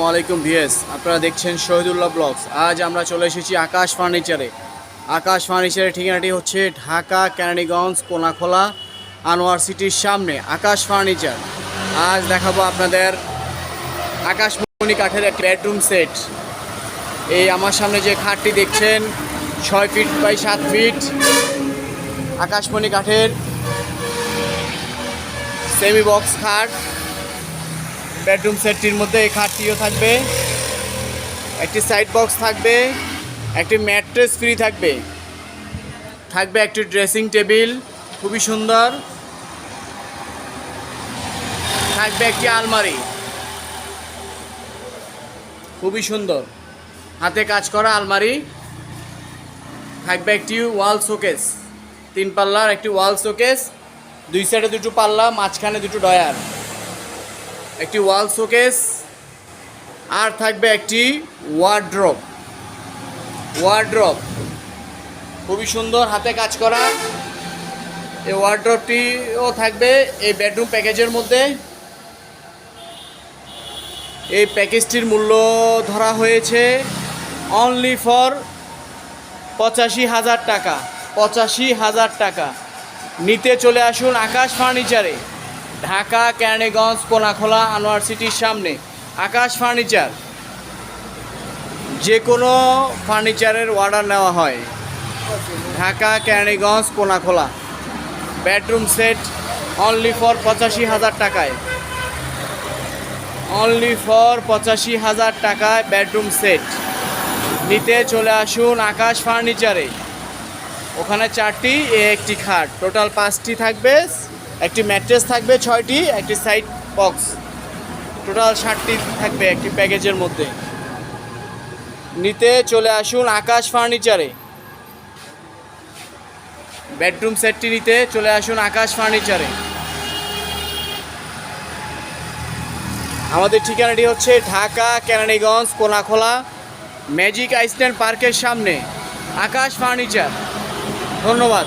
আসসালামু আলাইকুম ভিএস। আপনারা দেখছেন শহীদুল্লাহ ব্লগস। আজ আমরা চলে এসেছি আকাশ ফার্নিচারে। আকাশ ফার্নিচারের ঠিকানাটি হচ্ছে ঢাকা ক্যানাডিগঞ্জ কোনাখোলা আনোয়ার সিটির সামনে, আকাশ ফার্নিচার। আজ দেখাবো আপনাদের আকাশমণি কাঠের এক বেডরুম সেট এই আমার সামনে যে খাটটি দেখছেন, ছয় ফিট বাই সাত ফিট আকাশমণি কাঠের সেমি বক্স খাট। বেডরুম সেটটির মধ্যে এই খাটটিও থাকবে। একটি সাইড বক্স থাকবে, একটি ম্যাট্রেস ফ্রি থাকবে। থাকবে একটি ড্রেসিং টেবিল খুবই সুন্দর। থাকবে একটি আলমারি। খুবই সুন্দর। হাতে কাজ করা আলমারি। থাকবে একটি ওয়াল শোকেস তিন পাল্লার একটি ওয়াল শোকেস দুই সাইডে দুটো পাল্লা, মাঝখানে দুটো ডয়ার একটি ওয়াল শোকেস, আর থাকবে একটি ওয়ার্ড্রপ ওয়ার্ড্রপ খুবই সুন্দর হাতে কাজ করা। এই ওয়ার্ড্রপটিও থাকবে এই বেডরুম প্যাকেজের মধ্যে। এই প্যাকেজটির মূল্য ধরা হয়েছে অনলি ফর পঁচাশি হাজার টাকা, পঁচাশি হাজার টাকা। নিতে চলে আসুন আকাশ ফার্নিচারে। ঢাকা ক্যানেগঞ্জ কোনাখোলা, আনোয়ার সিটির সামনে। আকাশ ফার্নিচার। যে কোনো ফার্নিচারের অর্ডার নেওয়া হয়। Dhaka Keraniganj Konakhola. Bedroom set only for পঁচাশি হাজার টাকায়। অনলি ফর পঁচাশি হাজার টাকায় বেডরুম সেট। নিতে চলে আসুন আকাশ ফার্নিচারে। ওখানে চারটি, এ একটি খাট। টোটাল পাঁচটি থাকবে। একটি ম্যাট্রেস থাকবে ছয়টি, একটি সাইড বক্স। টোটাল ষাটটি থাকবে একটি প্যাকেজের মধ্যে। নিতে চলে আসুন আকাশ ফার্নিচারে। বেডরুম সেটটি নিতে চলে আসুন আকাশ ফার্নিচারে। আমাদের ঠিকানাটি হচ্ছে ঢাকা, কেরানীগঞ্জ, কোনাখোলা, ম্যাজিক আইসল্যান্ড পার্কের সামনে। আকাশ ফার্নিচার। ধন্যবাদ।